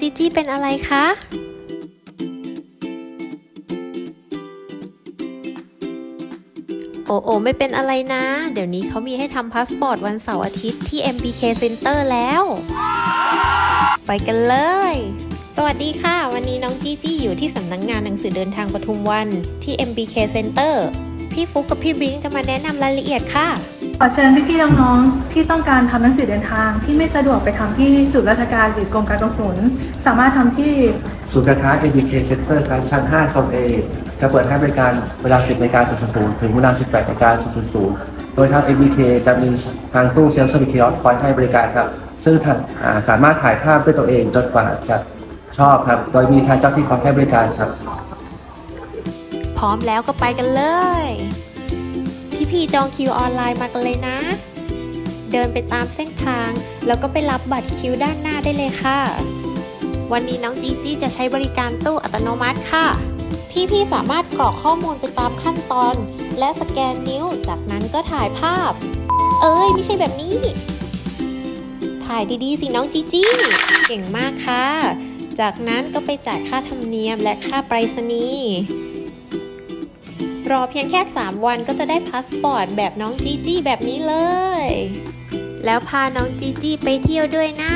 จีจี้เป็นอะไรคะ โอโอไม่เป็นอะไรนะ เดี๋ยวนี้เขามีให้ทำพาสปอร์ตวันเสาร์อาทิตย์ที่ MBK Center แล้ว ไปกันเลย สวัสดีค่ะ วันนี้น้องจีจี้อยู่ที่สำนักงงานหนังสือเดินทางปทุมวันที่ MBK Center พี่ฟุกกับพี่บริงจะมาแนะนำรายละเอียดค่ะ ขอเชิญพี่ๆน้องๆที่ต้องการทำหนังสือเดินทาง ที่ไม่สะดวกไปทำที่ศูนย์ราชการหรือกรมการกงสุลสามารถทำที่ศูนย์การค้า ABK Center ครับชั้น5โซน A จะเปิดให้บริการเวลา 10นาฬิกา00ถึงเวลา 18นาฬิกา00โดยทาง ABK จะมีทางตู้เซลล์สวิคิออสคอยให้บริการครับ ซึ่งท่านอ่าสามารถถ่ายภาพด้วยตัวเองจนกว่าจะชอบครับ โดยมีทางเจ้าที่คอยให้บริการครับ พร้อมแล้วก็ไปกันเลย พี่ๆจองคิวออนไลน์มากันเลยนะ เดินไปตามเส้นทาง แล้วก็ไปรับบัตรคิวด้านหน้าได้เลยค่ะ วันนี้น้องจีจี้จะใช้บริการตู้อัตโนมัติค่ะ พี่ๆสามารถกรอกข้อมูลไปตามขั้นตอน และสแกนนิ้ว จากนั้นก็ถ่ายภาพ เอ้ย ไม่ใช่แบบนี้ ถ่ายดีๆสิน้องจีจี้เก่งมากค่ะจากนั้นก็ไปจ่ายค่าธรรมเนียมและค่าไปรษณีย์ รอเพียงแค่ 3 วันก็จะได้พาสปอร์ตแบบน้องจีจี้แบบนี้เลย แล้วพาน้องจีจี้ไปเที่ยวด้วยนะ